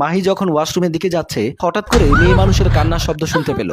মাহি যখন ওয়াশরুমের দিকে যাচ্ছে, হঠাৎ করে মেয়ে মানুষের কান্নার শব্দ শুনতে পেল।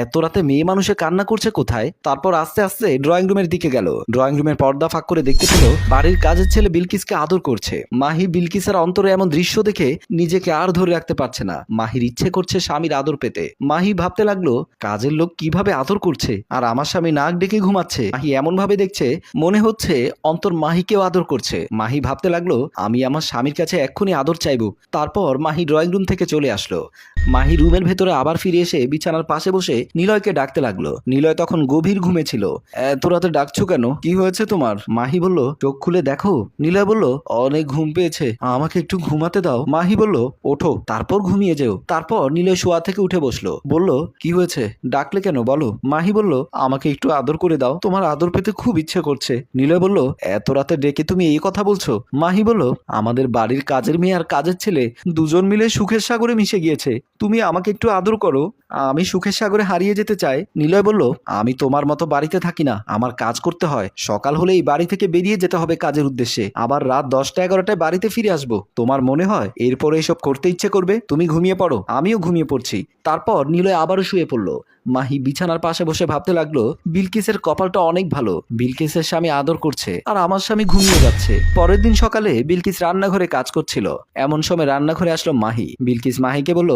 এত রাতে মেয়ে মানুষের কান্না করছে কোথায়? তারপর আস্তে আস্তে ড্রয়িং রুমের দিকে গেল। ড্রয়িং রুমের পর্দা ফাঁক করে দেখতে পেল, বাড়ির কাজের ছেলে বিলকিসকে আদর করছে। মাহি বিলকিসের অন্তরে এমন দৃশ্য দেখে নিজেকে আর ধরে রাখতে পারছে না। মাহির ইচ্ছে করছে স্বামীর আদর পেতে। মাহি ভাবতে লাগল, কাজের লোক কীভাবে আদর করছে? আর আমার স্বামী নাক ডেকে ঘুমাচ্ছে। মাহি এমন ভাবে দেখছে, মনে হচ্ছে অন্তর মাহিকেও আদর করছে। মাহি ভাবতে লাগল, আমি আমার স্বামীর কাছে এক্ষুনি আদর চাইব। তারপর মাহি ড্রয়িং রুম থেকে চলে আসলো। মাহি রুমের ভেতরে আবার ফিরে এসে বিছানার পাশে বসে নিলয়কে ডাকতে লাগল। নিলয় তখন গভীর ঘুমে ছিল। এত রাতে ডাকছো কেন? কি হয়েছে তোমার? মাহি বলল, চোখ খুলে দেখো। নিলয় বলল, অনেক ঘুম পেয়েছে। আমাকে একটু ঘুমাতে দাও। মাহি বলল, ওঠো, তারপর ঘুমিয়ে যেও। তারপর নিলয় শোয়া থেকে উঠে বসল। বলল, কি হয়েছে? ডাকলে কেন? বলো। মাহি বলল, আমাকে একটু আদর করে দাও। তোমার আদর পেতে খুব ইচ্ছে করছে। নিলয় বলল, এত রাতে ডেকে তুমি এই কথা বলছো? মাহি বলল, আমাদের বাড়ির কাজের মেয়ে আর কাজের ছেলে দুজন মিলে সুখের সাগরে মিশে গিয়েছে। তুমি আমাকে একটু আদর করো। আমি সুখের সাগরে হারিয়ে যেতে চাই। নিলয় বলল, আমি তোমার মতো বাড়িতে থাকি না। আমার কাজ করতে হয়। সকাল হলেই বাড়ি থেকে বেরিয়ে যেতে হবে কাজের উদ্দেশ্যে। আবার রাত দশটা এগারোটায় বাড়িতে ফিরে আসব। তোমার মনে হয় এরপরে এসব করতে ইচ্ছে করবে? তুমি ঘুমিয়ে পড়ো। আমিও ঘুমিয়ে পড়ছি। তারপর নিলয় আবারও শুয়ে পড়ল। মাহি বিছানার পাশে বসে ভাবতে লাগল, বিলকিসের কপালটা অনেক ভালো, বিলকিসের স্বামী আদর করছে, আর আমার স্বামী ঘুমিয়ে যাচ্ছে। পরের দিন সকালে বিলকিস রান্নাঘরে কাজ করছিল। এমন সময় রান্নাঘরে আসলো মাহি। বিলকিস মাহিকে বলল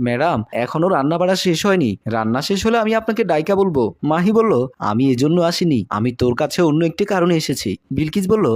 ম্যাডাম, এখনও রান্না বাড়া শেষ হয়নি। রান্না শেষ হলে আমি আপনাকে ডাইকা বলব। মাহি বলল, আমি এজন্য আসিনি। আমি তোর কাছে অন্য একটি কারণে এসেছি। বিলকিস বলল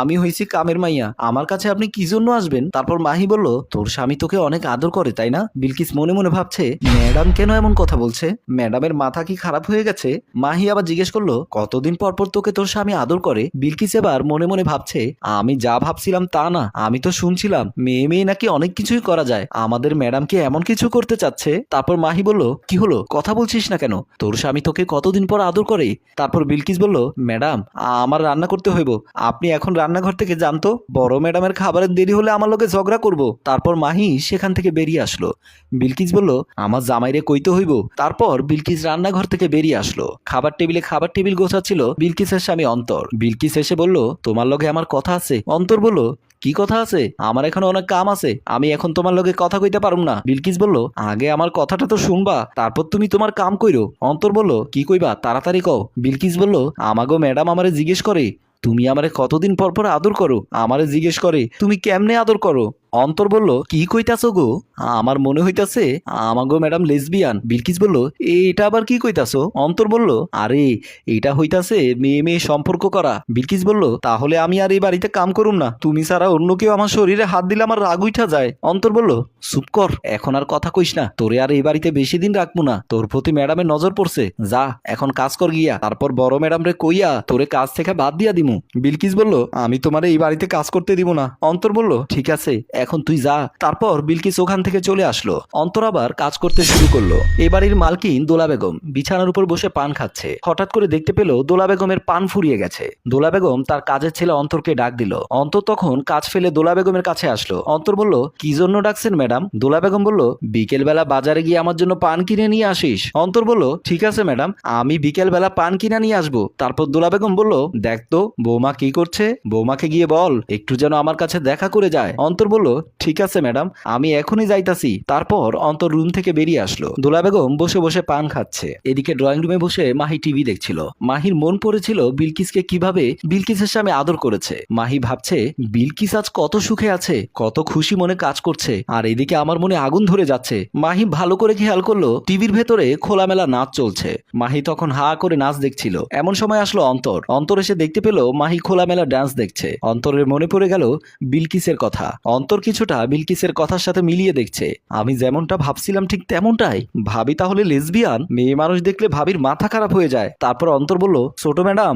আমি হয়েছি কামের মাইয়া। আমার কাছে আপনি কি জন্য আসবেন? তারপর মাহি বলল, তোর স্বামী তোকে অনেক আদর করে, তাই না? বিলকিস মনে মনে ভাবছে, ম্যাডাম কেন এমন কথা বলছে? ম্যাডামের মাথা কি খারাপ হয়ে গেছে? মাহি আবার জিজ্ঞেস করল, কতদিন পর পর তোকে তোর স্বামী আদর করে? বিলকিস এবার মনে মনে ভাবছে, আমি যা ভাবছিলাম তা না। আমি তো শুনছিলাম, মেয়ে মেয়ে নাকি অনেক কিছুই করা যায়। আমাদের ম্যাডাম কি এমন কিছু করতে চাচ্ছে। তারপর মাহি বলল, কি হলো? কথা বলছিস না কেন? তোর স্বামী তোকে কতদিন পর আদর করে? তারপর বিলকিস বলল, ম্যাডাম, আমার রান্না করতে হইব। আপনি এখন রান্নাঘর থেকে জানতো বড় ম্যাডামের খাবারের দেরি হলে আমার লোকে ঝগড়া করব। তারপর মাহি সেখান থেকে বেরিয়ে আসলো। বিলকিস বলল, আমার জামাইরে কইতে হইব। তারপর বিলকিস রান্নাঘর থেকে বেরিয়ে আসলো। খাবার টেবিলে খাবার টেবিল গোছাচ্ছিল বিলকিসের স্বামী অন্তর। বিলকিস এসে বলল, তোমার লগে আমার কথা আছে? অন্তর বলল কি কথা আছে? আমার এখানে অনেক কাম আছে। আমি এখন তোমার লগে কথা কইতে পারুম না। বিলকিস বলল, আগে আমার কথাটা তো শুনবা, তারপর তুমি তোমার কাম কইরো। অন্তর বলল, কি কইবা, তাড়াতাড়ি কও। বিলকিস বলল, আমাগো ম্যাডাম আমারে জিজ্ঞেস করে। তুমি আমারে কতদিন পর পর আদর করো? আমারে জিজ্ঞেস করে, তুমি কেমনে আদর করো? অন্তর বলল, কি কইতাছো গো? আমার মনে হইতাছে আমাগো ম্যাডাম লেসবিয়ান। বিলকিস বলল এটা আবার কি কইতাছো? অন্তর বলল, আরে এটা হইতাছে মেয়ে মেয়ে সম্পর্ক করা। বিলকিস বলল, তাহলে আমি আর এই বাড়িতে কাম করুম না। তুমি ছাড়া অন্য কেউ আমার শরীরে হাত দিলে আমার রাগ উঠা যায়। অন্তর বলল, চুপ কর, এখন আর কথা কইস না। তোরে আর এই বাড়িতে বেশি দিন রাখব না। তোর প্রতি ম্যাডামের নজর পড়ছে। যা, এখন কাজ কর গিয়া। তারপর বড় ম্যাডাম রে কইয়া তোরে কাজ থেকে বাদ দিয়া দিমু। বিলকিস বলল, আমি তোমার এই বাড়িতে কাজ করতে দিব না। অন্তর বলল, ঠিক আছে এখন তুই যা। তারপর বিলকিস ওখান থেকে চলে আসলো। অন্তর আবার কাজ করতে শুরু করল। এ বাড়ির মালকিন দোলা বেগম বিছানার উপর বসে পান খাচ্ছে। হঠাৎ করে দেখতে পেল দোলা বেগমের পান ফুরিয়ে গেছে। দোলা বেগম তার কাজের ছেলে অন্তরকে ডাক দিল। অন্তর তখন কাজ ফেলে দোলা বেগমের কাছে আসলো। অন্তর বলল, কি জন্য ডাকছেন ম্যাডাম? দোলা বেগম বলল, বিকেলবেলা বাজারে গিয়ে আমার জন্য পান কিনে নিয়ে আসিস। অন্তর বলল, ঠিক আছে ম্যাডাম, আমি বিকেলবেলা পান কিনে নিয়ে আসব। তারপর দোলা বেগম বলল, দেখ তো, বৌমা কি করছে? বৌমাকে গিয়ে বল, একটু যেন আমার কাছে দেখা করে যায়। অন্তর বলল ঠিক আছে, ম্যাডাম, আমি এখনই যাইতাছি। তারপর অন্তর রুম থেকে বেরিয়ে আসলো। দোলা বেগম বসে বসে পান খাচ্ছে। এদিকে ড্রয়িং রুমে বসে মাহি টিভি দেখছিল। মাহির মন পড়েছিল বিলকিসকে কীভাবে বিলকিসের সামনে আদর করেছে। মাহি ভাবছে, বিলকিস আজ কত সুখে আছে, কত খুশি মনে কাজ করছে, আর এদিকে আমার মনে আগুন ধরে যাচ্ছে। মাহি ভালো করে খেয়াল করল, টিভির ভেতরে খোলামেলা নাচ চলছে। মাহি তখন হা করে নাচ দেখছিল। এমন সময় আসলো অন্তর। অন্তর এসে দেখতে পেল, মাহি খোলামেলা ডান্স দেখছে। অন্তরের মনে পড়ে গেল বিলকিসের কথা। অন্তর কিছুটা বিলকিসের কথার সাথে মিলিয়ে দেখছে। আমি যেমনটা ভাবছিলাম ঠিক তেমনটাই। ভাবি তাহলে লেসবিয়ান? মেয়ে মানুষ দেখলে ভাবির মাথা খারাপ হয়ে যায়। তারপর অন্তর বলল, ছোট ম্যাডাম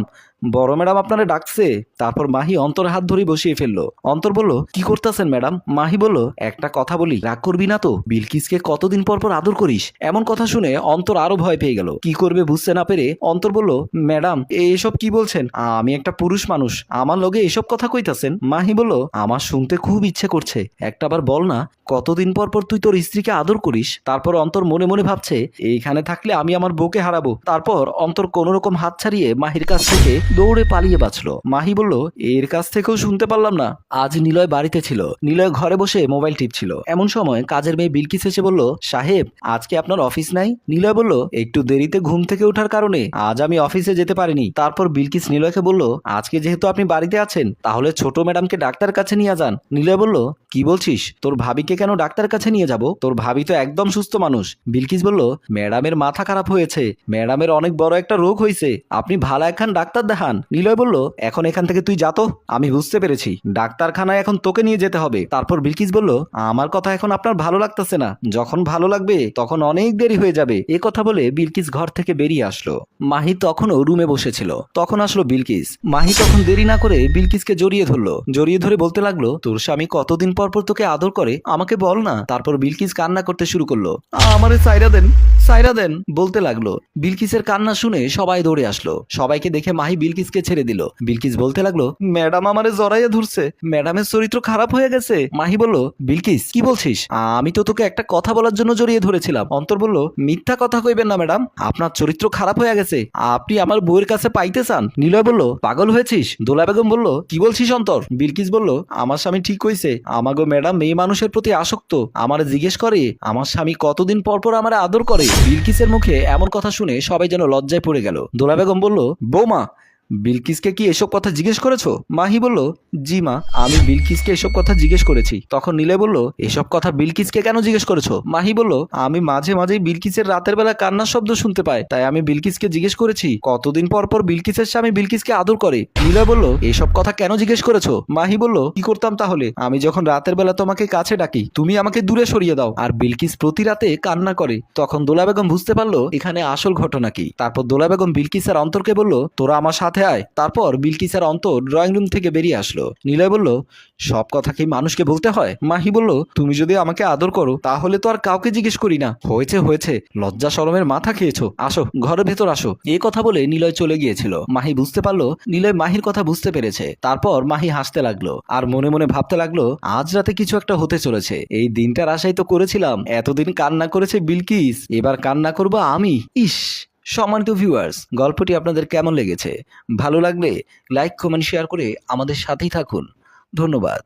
বড় ম্যাডাম আপনারা ডাকছে। তারপর মাহি অন্তর হাত ধরে বসিয়ে ফেলল। অন্তর বলল, কি করতেছেন ম্যাডাম? মাহি বলল, একটা কথা বলি। রাগ করবি না তো? বিলকিসকে কতদিন পর পর আদর করিস? এমন কথা শুনে অন্তর আরও ভয় পেয়ে গেল। কি করবে বুঝতে না পেরে অন্তর বলল, ম্যাডাম, এসব কি বলছেন? আমি একটা পুরুষ মানুষ। আমার লগে এসব কথা কইতাছেন? মাহি বলল, আমার শুনতে খুব ইচ্ছে করছে। একটাবার বল না, কতদিন পর পর তুই তোর স্ত্রীকে আদর করিস? তারপর অন্তর মনে মনে ভাবছে, এইখানে থাকলে আমি আমার বউকে হারাবো। তারপর অন্তর কোনো রকম হাত ছাড়িয়ে মাহির কাছ থেকে দৌড়ে পালিয়ে বাঁচলো। মাহি বলল, এর কাছ থেকেও শুনতে পারলাম না। আজ নিলয় বাড়িতে ছিল। নিলয় ঘরে বসে মোবাইল টিপছিল। এমন সময় কাজের মেয়ে বিলকিস এসে বলল, সাহেব, আজকে আপনার অফিস নাই? নিলয় বলল, একটু দেরিতে ঘুম থেকে ওঠার কারণে। আজ আমি অফিসে যেতে পারিনি। তারপর বিলকিস নিলয়কে বলল, আজকে যেহেতু আপনি বাড়িতে আছেন, তাহলে ছোট ম্যাডামকে ডাক্তার কাছে নিয়ে যান। নিলয় বলল, কি বলছিস? তোর ভাবিকে কেন ডাক্তার কাছে নিয়ে যাব? তোর ভাবি তো একদম সুস্থ মানুষ। বিলকিস বলল, ম্যাডামের মাথা খারাপ হয়েছে। ম্যাডামের অনেক বড় একটা রোগ হয়েছে আপনি ভালো একখান ডাক্তার দেখান। নিলয় বলল, এখন এখান থেকে তুই যা তো, আমি বুঝতে পেরেছি। ডাক্তারখানায় এখন তোকে নিয়ে যেতে হবে। তারপর বিলকিস বলল, আমার কথা এখন আপনার ভালো লাগতেছে না। যখন ভালো লাগবে, তখন অনেক দেরি হয়ে যাবে। এ কথা বলে বিলকিস ঘর থেকে বেরিয়ে আসলো। মাহি তখনও রুমে বসেছিল। তখন আসলো বিলকিস। মাহি তখন দেরি না করে বিলকিসকে জড়িয়ে ধরলো। জড়িয়ে ধরে বলতে লাগল, তোর স্বামী কতদিন পর পর তোকে আদর করে? আমাকে বল না। তারপর বিলকিস কান্না করতে শুরু করল। আমারে সাইরা দেন সাইরা দেন, বলতে লাগল। বিলকিসের কান্না শুনে সবাই দৌড়ে আসলো। সবাইকে দেখে মাহি বিলকিসকে ছেড়ে দিল। বিলকিস বলতে লাগল, ম্যাডাম আমারে জড়াইয়া ধরছে। ম্যাডামের চরিত্র খারাপ হয়ে গেছে। মাহি বলল, বিলকিস, কি বলছিস? আমি তো তোকে একটা কথা বলার জন্য জড়িয়ে ধরেছিলাম। অন্তর বলল, মিথ্যা কথা কইবেন না, ম্যাডাম। আপনার চরিত্র খারাপ হয়ে গেছে। আপনি আমার বউয়ের কাছে পাইতে চান। নিলয় বলল, পাগল হয়েছিস? দোলা বেগম বলল, কি বলছিস, অন্তর? বিলকিস বলল, আমার স্বামী ঠিক কইছে। আমাগো ম্যাডাম মেয়ে মানুষের প্রতি আসক্ত। আমার জিজ্ঞেস করে, আমার স্বামী কতদিন পর পর আমার আদর করে? বিলকিসের মুখে এমন কথা শুনে সবাই যেন লজ্জায় পড়ে গেল। দোলা বেগম বলল, বৌমা বিলকিসকে কি এসব কথা জিজ্ঞেস করেছ? মাহি বলল, জি মা, আমি বিলকিসকে এসব কথা জিজ্ঞেস করেছি। তখন নীলে বলল, এসব কথা বিলকিসকে কেন জিজ্ঞেস করেছ? মাহি বলল, আমি মাঝে মাঝে বিলকিসের রাতের বেলা কান্নার শব্দ শুনতে পাই, তাই আমি বিলকিসকে জিজ্ঞেস করেছি, কতদিন পর পর বিলকিসের স্বামী বিলকিসকে আদর করে? নীলয় বলল, এসব কথা কেন জিজ্ঞেস করেছ? মাহি বলল, কি করতাম তাহলে? আমি যখন রাতের বেলা তোমাকে কাছে ডাকি, তুমি আমাকে দূরে সরিয়ে দাও। আর বিলকিস প্রতি রাতে কান্না করে। তখন দোলা বেগম বুঝতে পারল, এখানে আসল ঘটনা কি। তারপর দোলা বেগম বিলকিসের অন্তরকে বলল, তোরা আমার সাথে আয়। তারপর বিলকিসের অন্তর ড্রয়িং রুম থেকে বেরিয়ে আসলো। নিলয় বলল, সব কথা কি মানুষকে বলতে হয়? মাহি বলল, তুমি যদি আমাকে আদর করো, তাহলে তো আর কাউকে জিজ্ঞেস করি না। হয়েছে হয়েছে, লজ্জা শরমের মাথা খেয়েছো। আসো, ঘরের ভেতর আসো। এই কথা বলে নিলয় চলে গিয়েছিল। মাহি বুঝতে পারল, নিলয় মাহির কথা বুঝতে পেরেছে। তারপর মাহি হাসতে লাগল আর মনে মনে ভাবতে লাগল, আজ রাতে কিছু একটা হতে চলেছে। এই দিনটার আশাই তো করেছিলাম। এতদিন কান্না করেছে বিলকিস। এবার কান্না করব আমি? ইস! সম্মানিত ভিউয়ার্স গল্পটি আপনাদের কেমন লেগেছে? ভালো লাগলে লাইক কমেন্ট শেয়ার করে আমাদের সাথেই থাকুন। ধন্যবাদ।